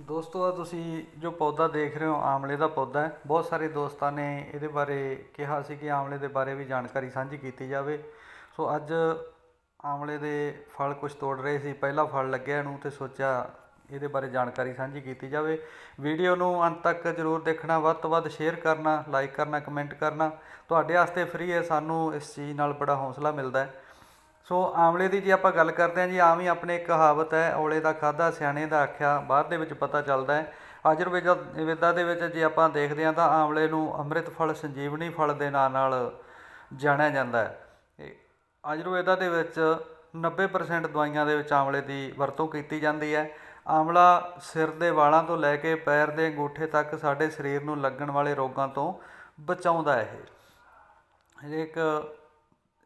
ਦੋਸਤੋ ਆ ਤੁਸੀਂ ਜੋ ਪੌਦਾ ਦੇਖ ਰਹੇ ਹੋ, ਆਮਲੇ ਦਾ ਪੌਦਾ ਹੈ। ਬਹੁਤ ਸਾਰੇ ਦੋਸਤਾਂ ਨੇ ਇਹਦੇ ਬਾਰੇ ਕਿਹਾ ਸੀ ਕਿ ਆਮਲੇ ਦੇ ਬਾਰੇ ਵੀ ਜਾਣਕਾਰੀ ਸਾਂਝੀ ਕੀਤੀ ਜਾਵੇ। ਸੋ, ਅੱਜ ਆਮਲੇ ਦੇ ਫਲ ਕੁਝ ਤੋੜ ਰਹੇ ਸੀ। ਪਹਿਲਾ ਫਲ ਲੱਗਿਆ ਇਹਨੂੰ ਤੇ ਸੋਚਿਆ ਇਹਦੇ ਬਾਰੇ ਜਾਣਕਾਰੀ ਸਾਂਝੀ ਕੀਤੀ ਜਾਵੇ। ਵੀਡੀਓ ਨੂੰ ਅੰਤ ਤੱਕ ਜਰੂਰ ਦੇਖਣਾ, ਵੱਧ ਤੋਂ ਵੱਧ ਸ਼ੇਅਰ ਕਰਨਾ, ਲਾਈਕ ਕਰਨਾ, ਕਮੈਂਟ ਕਰਨਾ। ਤੁਹਾਡੇ ਵਾਸਤੇ ਫ੍ਰੀ ਹੈ, ਸਾਨੂੰ ਇਸ ਚੀਜ਼ ਨਾਲ ਬੜਾ ਹੌਸਲਾ ਮਿਲਦਾ ਹੈ। ਸੋ ਆਮਲੇ ਦੀ ਜੇ ਆਪਾਂ ਗੱਲ ਕਰਦੇ ਹਾਂ ਜੀ, ਆਮ ਹੀ ਆਪਣੇ ਕਹਾਵਤ ਹੈ, ਔਲੇ ਦਾ ਖਾਦਾ ਸਿਆਣੇ ਦਾ ਆਖਿਆ, ਬਾਅਦ ਦੇ ਵਿੱਚ ਪਤਾ ਚੱਲਦਾ ਹੈ। ਆਯੁਰਵੇਦਾ ਵੇਦਾ ਦੇ ਵਿੱਚ ਜੇ ਆਪਾਂ ਦੇਖਦੇ ਹਾਂ ਤਾਂ ਆਮਲੇ ਨੂੰ ਅੰਮ੍ਰਿਤ ਫਲ, ਸੰਜੀਵਨੀ ਫਲ ਦੇ ਨਾਂ ਨਾਲ ਜਾਣਿਆ ਜਾਂਦਾ ਹੈ। ਆਯੁਰਵੇਦਾ ਦੇ ਵਿੱਚ 90% ਦਵਾਈਆਂ ਦੇ ਵਿੱਚ ਆਮਲੇ ਦੀ ਵਰਤੋਂ ਕੀਤੀ ਜਾਂਦੀ ਹੈ। ਆਮਲਾ ਸਿਰ ਦੇ ਵਾਲਾਂ ਤੋਂ ਲੈ ਕੇ ਪੈਰ ਦੇ ਅੰਗੂਠੇ ਤੱਕ ਸਾਡੇ ਸਰੀਰ ਨੂੰ ਲੱਗਣ ਵਾਲੇ ਰੋਗਾਂ ਤੋਂ ਬਚਾਉਂਦਾ ਹੈ ਇਹ ਇੱਕ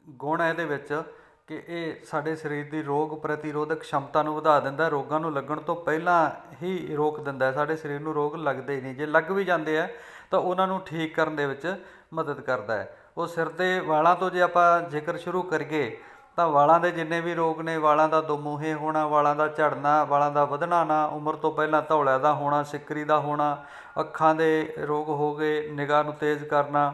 ਗੁਣ ਹੈ ਇਹਦੇ ਵਿੱਚ। ਕਿ ਇਹ ਸਾਡੇ ਸਰੀਰ ਦੀ ਰੋਗ ਪ੍ਰਤੀਰੋਧਕ ਸ਼ਮਤਾ ਨੂੰ ਵਧਾ ਦਿੰਦਾ ਰੋਗਾਂ ਨੂੰ ਲੱਗਣ ਤੋਂ ਪਹਿਲਾਂ ਹੀ ਰੋਕ ਦਿੰਦਾ ਸਾਡੇ ਸਰੀਰ ਨੂੰ ਰੋਗ ਲੱਗਦੇ ਹੀ ਨਹੀਂ। ਜੇ ਲੱਗ ਵੀ ਜਾਂਦੇ ਆ, ਤਾਂ ਉਹਨਾਂ ਨੂੰ ਠੀਕ ਕਰਨ ਦੇ ਵਿੱਚ ਮਦਦ ਕਰਦਾ ਹੈ। ਉਹ ਸਿਰ ਦੇ ਵਾਲਾਂ ਤੋਂ ਜੇ ਆਪਾਂ ਜ਼ਿਕਰ ਸ਼ੁਰੂ ਕਰੀਏ, ਤਾਂ ਵਾਲਾਂ ਦੇ ਜਿੰਨੇ ਵੀ ਰੋਗ ਨੇ, ਵਾਲਾਂ ਦਾ ਦੁਮੂਹੇ ਹੋਣਾ, ਵਾਲਾਂ ਦਾ ਝੜਨਾ, ਵਾਲਾਂ ਦਾ ਵਧਣਾ ਨਾ, ਉਮਰ ਤੋਂ ਪਹਿਲਾਂ ਧੌਲਿਆ ਦਾ ਹੋਣਾ, ਸਿੱਕਰੀ ਦਾ ਹੋਣਾ, ਅੱਖਾਂ ਦੇ ਰੋਗ ਹੋ ਗਏ, ਨਿਗਾਹ ਨੂੰ ਤੇਜ਼ ਕਰਨਾ,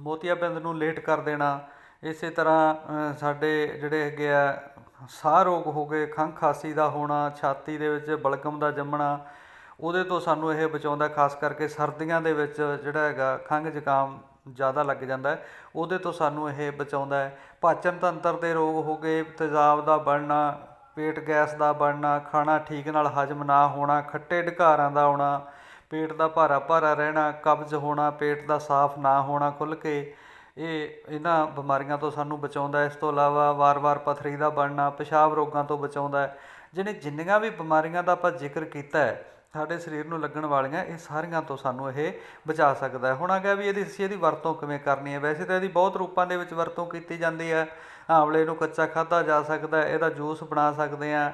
ਮੋਤੀਆਬਿੰਦ ਨੂੰ ਲੇਟ ਕਰ ਦੇਣਾ ਇਸੇ ਤਰ੍ਹਾਂ ਸਾਡੇ ਜਿਹੜੇ ਹੈਗੇ ਆ, ਸਾਹ ਰੋਗ ਹੋ ਗਏ, ਖੰਘ ਖਾਂਸੀ ਦਾ ਹੋਣਾ, ਛਾਤੀ ਦੇ ਵਿੱਚ ਬਲਗਮ ਦਾ ਜੰਮਣਾ, ਉਹਦੇ ਤੋਂ ਸਾਨੂੰ ਇਹ ਬਚਾਉਂਦਾ, ਖਾਸ ਕਰਕੇ ਸਰਦੀਆਂ ਦੇ ਵਿੱਚ ਜਿਹੜਾ ਹੈਗਾ, ਖੰਘ ਜ਼ੁਕਾਮ ਜ਼ਿਆਦਾ ਲੱਗ ਜਾਂਦਾ ਉਹਦੇ ਤੋਂ ਸਾਨੂੰ ਇਹ ਬਚਾਉਂਦਾ ਹੈ। ਪਾਚਨ ਤੰਤਰ ਦੇ ਰੋਗ ਹੋ ਗਏ, ਤੇਜ਼ਾਬ ਦਾ ਬਣਨਾ, ਪੇਟ ਗੈਸ ਦਾ ਬਣਨਾ, ਖਾਣਾ ਠੀਕ ਨਾਲ ਹਜਮ ਨਾ ਹੋਣਾ, ਖੱਟੇ ਢਕਾਰਾਂ ਦਾ ਆਉਣਾ, ਪੇਟ ਦਾ ਭਾਰਾ ਭਾਰਾ ਰਹਿਣਾ, ਕਬਜ਼ ਹੋਣਾ, ਪੇਟ ਦਾ ਸਾਫ਼ ਨਾ ਹੋਣਾ ਖੁੱਲ੍ਹ ਕੇ ਇਹ ਇਹਨਾਂ ਬਿਮਾਰੀਆਂ ਤੋਂ ਸਾਨੂੰ ਬਚਾਉਂਦਾ ਇਸ ਤੋਂ ਇਲਾਵਾ ਵਾਰ-ਵਾਰ ਪਥਰੀ ਦਾ ਬਣਨਾ, ਪਿਸ਼ਾਬ ਰੋਗਾਂ ਤੋਂ ਬਚਾਉਂਦਾ ਹੈ। ਜਿਹਨੇ ਜਿੰਨੀਆਂ ਵੀ ਬਿਮਾਰੀਆਂ ਦਾ ਆਪਾਂ ਜ਼ਿਕਰ ਕੀਤਾ ਹੈ, ਸਾਡੇ ਸਰੀਰ ਨੂੰ ਲੱਗਣ ਵਾਲੀਆਂ, ਇਹ ਸਾਰੀਆਂ ਤੋਂ ਸਾਨੂੰ ਇਹ ਬਚਾ ਸਕਦਾ ਹੈ। ਹੁਣ ਆ ਗਿਆ ਵੀ ਇਹਦੀ ਅਸੀਂ ਇਹਦੀ ਵਰਤੋਂ ਕਿਵੇਂ ਕਰਨੀ ਹੈ? ਵੈਸੇ ਤਾਂ ਇਹਦੀ ਬਹੁਤ ਰੂਪਾਂ ਦੇ ਵਿੱਚ ਵਰਤੋਂ ਕੀਤੀ ਜਾਂਦੀ ਹੈ। ਆਂਵਲੇ ਨੂੰ ਕੱਚਾ ਖਾਧਾ ਜਾ ਸਕਦਾ ਹੈ, ਇਹਦਾ ਜੂਸ ਬਣਾ ਸਕਦੇ ਆ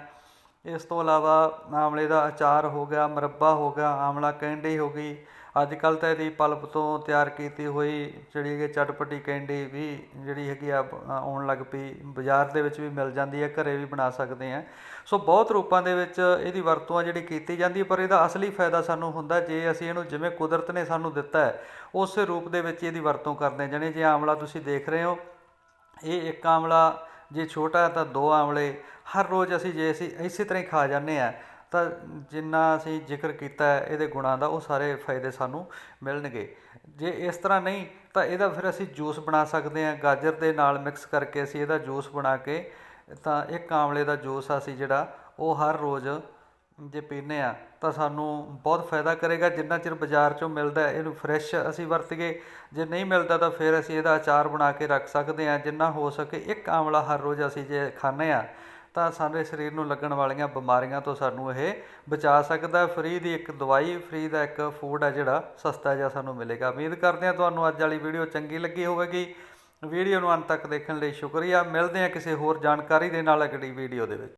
ਇਸ ਤੋਂ ਇਲਾਵਾ ਆਮਲੇ ਦਾ ਅਚਾਰ ਹੋ ਗਿਆ, ਮੁਰੱਬਾ ਹੋ ਗਿਆ, ਆਮਲਾ ਕੈਂਡੀ ਹੋ ਗਈ। ਅੱਜ ਕੱਲ੍ਹ ਤਾਂ ਇਹਦੀ ਪਲਪ ਤੋਂ ਤਿਆਰ ਕੀਤੀ ਹੋਈ ਜਿਹੜੀ ਕਿ ਚਟਪਟੀ ਕੈਂਡੀ ਵੀ ਜਿਹੜੀ ਹੈਗੀ ਆ ਆਉਣ ਲੱਗ ਪਈ। ਬਾਜ਼ਾਰ ਦੇ ਵਿੱਚ ਵੀ ਮਿਲ ਜਾਂਦੀ ਹੈ, ਘਰੇ ਵੀ ਬਣਾ ਸਕਦੇ ਆ ਸੋ ਬਹੁਤ ਰੂਪਾਂ ਦੇ ਵਿੱਚ ਇਹਦੀ ਵਰਤੋਂ ਆ ਜਿਹੜੀ ਕੀਤੀ ਜਾਂਦੀ ਪਰ ਇਹਦਾ ਅਸਲੀ ਫਾਇਦਾ ਸਾਨੂੰ ਹੁੰਦਾ ਜੇ ਅਸੀਂ ਇਹਨੂੰ ਜਿਵੇਂ ਕੁਦਰਤ ਨੇ ਸਾਨੂੰ ਦਿੱਤਾ ਹੈ, ਉਸੇ ਰੂਪ ਦੇ ਵਿੱਚ ਇਹਦੀ ਵਰਤੋਂ ਕਰਦੇ ਹਾਂ। ਜਾਣੀ ਜੇ ਆਮਲਾ ਤੁਸੀਂ ਦੇਖ ਰਹੇ ਹੋ, ਇਹ ਇੱਕ ਆਮਲਾ ਜੇ ਛੋਟਾ ਤਾਂ ਦੋ ਆਮਲੇ ਹਰ ਰੋਜ਼ ਅਸੀਂ ਜੇ ਅਸੀਂ ਇਸੇ ਤਰ੍ਹਾਂ ਹੀ ਖਾ ਜਾਂਦੇ ਆ ਤਾਂ ਜਿੰਨਾ ਅਸੀਂ ਜ਼ਿਕਰ ਕੀਤਾ ਇਹਦੇ ਗੁਣਾਂ ਦਾ ਉਹ ਸਾਰੇ ਫਾਇਦੇ ਸਾਨੂੰ ਮਿਲਣਗੇ। ਜੇ ਇਸ ਤਰ੍ਹਾਂ ਨਹੀਂ, ਤਾਂ ਇਹਦਾ ਫਿਰ ਅਸੀਂ ਜੂਸ ਬਣਾ ਸਕਦੇ ਹਾਂ। ਗਾਜਰ ਦੇ ਨਾਲ ਮਿਕਸ ਕਰਕੇ ਅਸੀਂ ਇਹਦਾ ਜੂਸ ਬਣਾ ਕੇ, ਤਾਂ ਇੱਕ ਆਮਲੇ ਦਾ ਜੂਸ ਅਸੀਂ ਜਿਹੜਾ, ਉਹ ਹਰ ਰੋਜ਼ ਜੇ ਪੀਂਦੇ ਹਾਂ ਤਾਂ ਸਾਨੂੰ ਬਹੁਤ ਫਾਇਦਾ ਕਰੇਗਾ, ਜਿੰਨਾ ਚਿਰ ਬਾਜ਼ਾਰ ਚੋਂ ਮਿਲਦਾ ਇਹਨੂੰ ਫਰੈਸ਼ ਅਸੀਂ ਵਰਤੀਏ ਜੇ ਨਹੀਂ ਮਿਲਦਾ ਤਾਂ ਫਿਰ ਅਸੀਂ ਇਹਦਾ ਅਚਾਰ ਬਣਾ ਕੇ ਰੱਖ ਸਕਦੇ ਹਾਂ, ਜਿੰਨਾ ਹੋ ਸਕੇ, ਇੱਕ ਆਮਲਾ ਹਰ ਰੋਜ਼ ਅਸੀਂ ਜੇ ਖਾਂਦੇ ਹਾਂ, ਤਾਂ ਸਾਡੇ ਸਰੀਰ ਨੂੰ ਲੱਗਣ ਵਾਲੀਆਂ ਬਿਮਾਰੀਆਂ ਤੋਂ ਸਾਨੂੰ ਇਹ ਬਚਾ ਸਕਦਾ ਫ੍ਰੀ ਦੀ ਇੱਕ ਦਵਾਈ ਫ੍ਰੀ ਦਾ ਇੱਕ ਫੂਡ ਹੈ ਜਿਹੜਾ ਸਸਤਾ ਜਿਹਾ ਸਾਨੂੰ ਮਿਲੇਗਾ। ਉਮੀਦ ਕਰਦੇ ਹਾਂ ਤੁਹਾਨੂੰ ਅੱਜ ਵਾਲੀ ਵੀਡੀਓ ਚੰਗੀ ਲੱਗੀ ਹੋਵੇਗੀ। ਵੀਡੀਓ ਨੂੰ ਅੰਤ ਤੱਕ ਦੇਖਣ ਲਈ ਸ਼ੁਕਰੀਆ। ਮਿਲਦੇ ਹਾਂ ਕਿਸੇ ਹੋਰ ਜਾਣਕਾਰੀ ਦੇ ਨਾਲ ਅਗਲੀ ਵੀਡੀਓ ਦੇ ਵਿੱਚ।